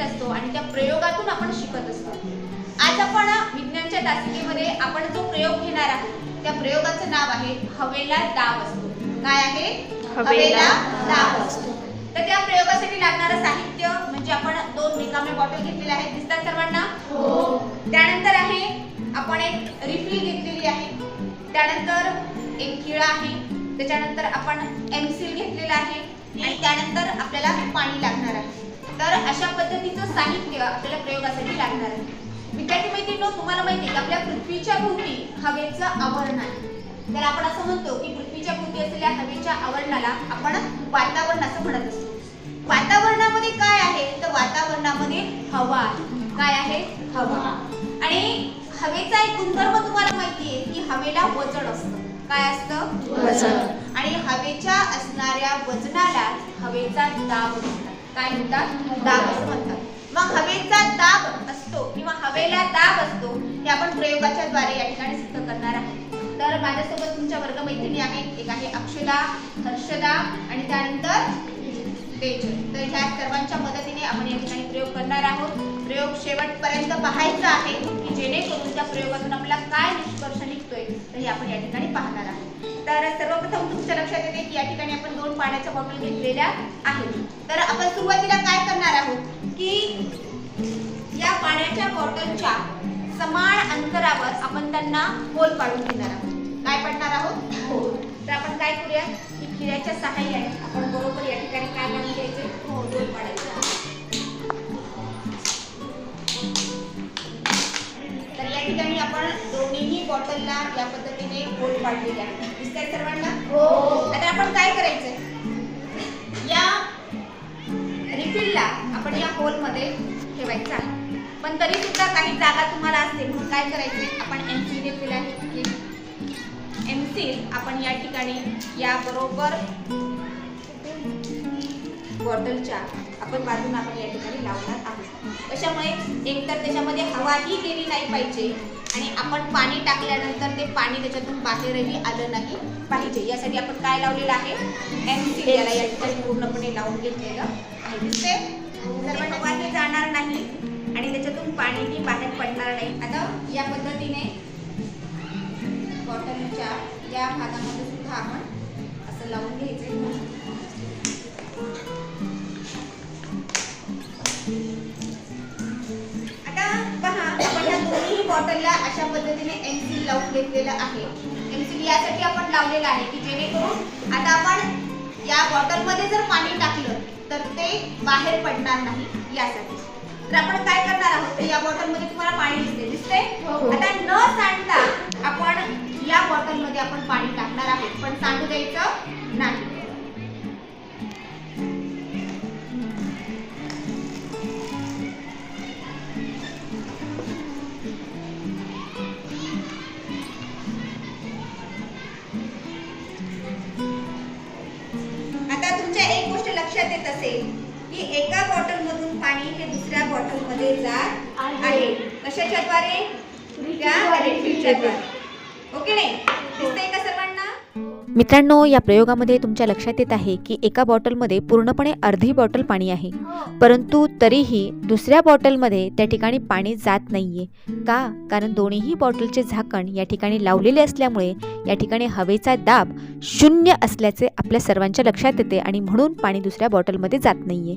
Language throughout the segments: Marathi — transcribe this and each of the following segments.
असतो आणि त्या प्रयोगातून आपण शिकत असतो. आज आपण विज्ञानच्या तासिकेमध्ये आपण जो प्रयोग घेणार आहोत त्या प्रयोगाचं नाव आहे हवेला दाब असतो. काय आहे? हवेला दाब असतो. तर त्या प्रयोगासाठी लागणारं साहित्य म्हणजे आपण दोन रिकामे बॉटल घेतलेले आहेत. दिसतात सर्वांना? हो. त्यानंतर आहे आपण एक रिफिल घेतलेली आहे. त्यानंतर एक खिळा आहे. त्याच्यानंतर आपण एमसील घेतलेला आहे. आणि त्यानंतर आपल्याला पाणी लागणार आहे. तर अशा पद्धतीचं साहित्य आपल्याला प्रयोगासाठी लागणार आहे. विद्यार्थी मैत्रिणी तुम्हाला माहिती आहे की आपल्या पृथ्वीच्या भोवती हवेचं आवरण आहे. तर आपण असं म्हणतो की पृथ्वीच्या भोवती असलेल्या हवेच्या आवरणाला आपण वातावरण असं म्हणत असतो. वातावरणामध्ये काय आहे? तर वातावरणामध्ये हवा आहे. काय आहे? हवा. आणि हवेचा एक गुणधर्म तुम्हाला माहिती आहे की हवेला वजन असतं. काय असतं? वजन. आणि हवेच्या असणाऱ्या वजनाला हवेचा दाब म्हणतात. काय म्हणतात? दाब असं म्हणतात. मग हवेचा दाब असतो किंवा हवेला दाब असतो हे आपण प्रयोगाच्या द्वारे या ठिकाणी सिद्ध करणार आहोत तर माझ्यासोबत तुमच्या वर्गमैत्रिणी आहेत. एक आहे अक्षदा हर्षदा आणि त्यानंतर तेजल. तर ह्या सर्वांच्या मदतीने आपण या ठिकाणी प्रयोग करणार आहोत. प्रयोग शेवटपर्यंत पाहायचा आहे. जेणेकरून त्या प्रयोगातून आपल्याला काय निष्कर्ष निघतोय तर हे आपण या ठिकाणी पाहणार आहोत. तर सर्वप्रथम तुमच्या लक्षात येते की या ठिकाणी आपण दोन पाण्याच्या बॉटल घेतलेल्या आहेत. तर आपण सुरुवातीला काय करणार आहोत की या पाण्याच्या बॉटलच्या समान अंतरावर आपण त्यांना होल पाडून घेणार आहोत. काय पडणार आहोत? होल तर आपण काय करूया? की खिळ्याच्या सहाय्याने आपण बरोबर बॉटलला या पद्धतीने होल पाडलेले आहे. दिसतंय सर्वांना? हो. आता आपण काय करायचंय या रिफिलला आपण या होलमध्ये ठेवायचं आहे. पण तरी सुद्धा काही जागा तुम्हाला असते. म्हणून काय करायचे? आपण एमसील घेतलेलं आहे. एमसील आपण या ठिकाणी या बरोबर बॉटलच्या आपण बाजूला आपण या ठिकाणी लावणार आहोत. कशामुळे? एकतर त्याच्यामध्ये हवाही गेली नाही पाहिजे. आणि आपण पाणी टाकल्यानंतर ते पाणी त्याच्यातून बाहेरही आलं नाही. पाहिजे. यासाठी आपण काय लावलेलं आहे? एमसील याला या ठिकाणी पूर्णपणे लावून घेतलेलं आहे. दिसते सर्वांना वाटे जाणार नाही आणि त्याच्यातून पाणीही बाहेर पडणार नाही. आता या पद्धतीने बॉटलच्या या भागामध्ये सुद्धा आपण असं लावून घ्यायचं बॉटलला अशा पद्धतीने एमसील लावून घेतलेलं आहे. एमसील यासाठी आपण लावलेलं आहे की जेणेकरून आता आपण या बॉटलमध्ये जर पाणी टाकलं तर ते बाहेर पडणार नाही यासाठी. तर आपण काय करणार आहोत? तर या बॉटलमध्ये तुम्हाला पाणी दिसते दिसते हो. आता न सांडता आपण या बॉटलमध्ये आपण पाणी टाकणार आहोत. पण सांडू द्यायचं लक्षात येत असेल की एका बॉटल मधून पाणी हे दुसऱ्या बॉटलमध्ये जात आहे. आहे. कशाच्या द्वारे? त्या रिफिलच्या द्वारे. ओके नाही? दिसतंय का सर्वांना? मित्रांनो या प्रयोगामध्ये तुमच्या लक्षात येत आहे की एका बॉटलमध्ये पूर्णपणे अर्धी बॉटल पाणी आहे. परंतु तरीही दुसऱ्या बॉटलमध्ये त्या ठिकाणी पाणी जात नाहीये. का? कारण दोन्हीही बॉटलचे झाकण या ठिकाणी लावलेले असल्यामुळे या ठिकाणी हवेचा दाब शून्य असल्याचे आपल्या सर्वांच्या लक्षात येते आणि म्हणून पाणी दुसऱ्या बॉटलमध्ये जात नाहीये.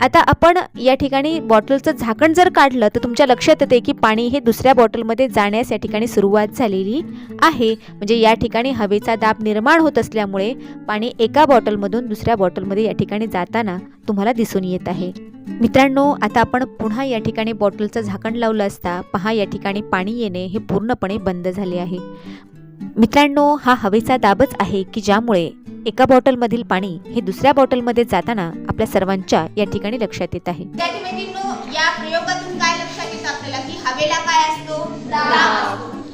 आता आपण या ठिकाणी बॉटलचं झाकण जर काढलं तर तुमच्या लक्षात येते की पाणी हे दुसऱ्या बॉटलमध्ये जाण्यास या ठिकाणी सुरुवात झालेली आहे. म्हणजे या ठिकाणी हवेचा दाब निर्माण होत असल्यामुळे पाणी एका बॉटलमधून दुसऱ्या बॉटलमध्ये या ठिकाणी जाताना तुम्हाला दिसून येत आहे. मित्रांनो आता आपण पुन्हा या ठिकाणी बॉटलचं झाकण लावलं असता पहा या ठिकाणी पाणी येणे हे पूर्णपणे बंद झाले आहे. मित्रांनो हा हवेचा दाबच आहे की ज्यामुळे एका बॉटलमधील पाणी हे दुसऱ्या बॉटलमध्ये जाताना आपल्या सर्वांच्या या ठिकाणी लक्षात येत आहे. या प्रयोगातून काय लक्षात येतं आपल्याला की हवेला काय असतो?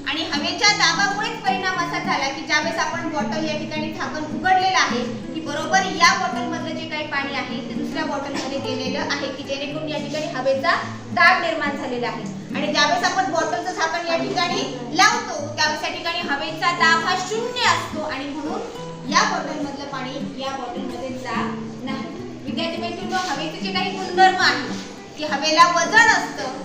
आणि हवेच्या दाबामुळेच परिणाम असा झाला की ज्यावेळेस आपण बॉटल या ठिकाणी झाकण उघडलेलं आहे की बरोबर या बॉटल मधलं जे काही पाणी आहे ते दुसऱ्या बॉटलमध्ये गेलेलं आहे की जेणेकरून या ठिकाणी हवेचा दाब निर्माण झालेला आहे. आणि ज्यावेळेस आपण बॉटलचं झाकण या ठिकाणी हवेचा दाब हा शून्य असतो आणि म्हणून या बॉटल मधलं पाणी या बॉटलमध्ये जात नाही. विद्यार्थी मैत्रिणी हवेचे जे काही गुणधर्म आहेत की हवेला वजन असतं.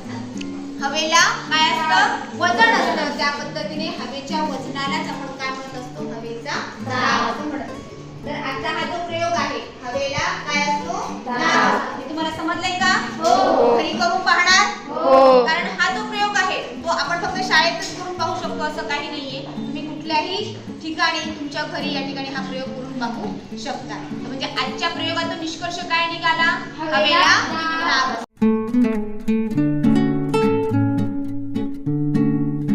हवेला काय असतं? वजन असतं. त्या पद्धतीने हवेच्या वजनालाच आपण काय म्हणत असतो? हवेचा दाब असं म्हणत असतो. तर आजचा हा जो प्रयोग आहे हवेला काय असतो? दाब हे तुम्हाला समजलंय का? हो. घरी करून पाहणार? हो. कारण हा जो प्रयोग आहे तो आपण फक्त शाळेतच करून पाहू शकतो असं काही नाहीये. कुठल्याही ठिकाणी तुमच्या घरी या ठिकाणी हा प्रयोग करून पाहू शकता. म्हणजे आजच्या प्रयोगातून निष्कर्ष काय निघाला? हवेला